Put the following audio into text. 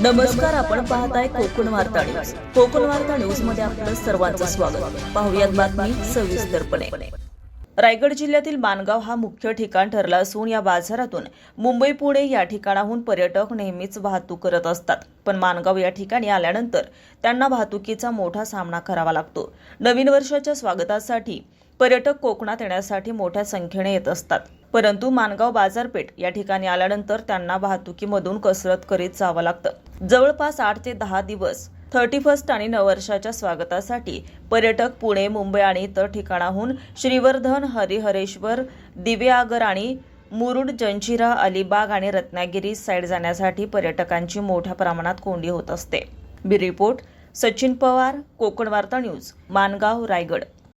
नमस्कार आपण पाहताय कोकण वार्ता न्यूज. कोकण वार्ता न्यूजमध्ये आपलं सर्वांचं स्वागत. पाहुयात बातमी सविस्तरपणे रायगड जिल्ह्यातील मानगाव हा मुख्य ठिकाण ठरला असून या बाजारातून मुंबई पुणे या ठिकाणाहून पर्यटक नेहमीच वाहतूक करत असतात. पण मानगाव या ठिकाणी आल्यानंतर त्यांना वाहतुकीचा मोठा सामना करावा लागतो. नवीन वर्षाच्या स्वागतासाठी पर्यटक कोकणात येण्यासाठी मोठ्या संख्येने येत असतात. परंतु मानगाव बाजारपेठ या ठिकाणी आल्यानंतर त्यांना वाहतुकीमधून कसरत करीत जावं लागतं. जवळपास आठ ते दहा दिवस थर्टी फर्स्ट आणि नववर्षाच्या स्वागतासाठी पर्यटक पुणे मुंबई आणि इतर ठिकाणाहून श्रीवर्धन हरिहरेश्वर दिव्यागर आणि मुरुड जंजिरा अलिबाग आणि रत्नागिरी साईड जाण्यासाठी पर्यटकांची मोठ्या प्रमाणात कोंडी होत असते. बी रिपोर्ट सचिन पवार कोकण वार्ता न्यूज मानगाव रायगड.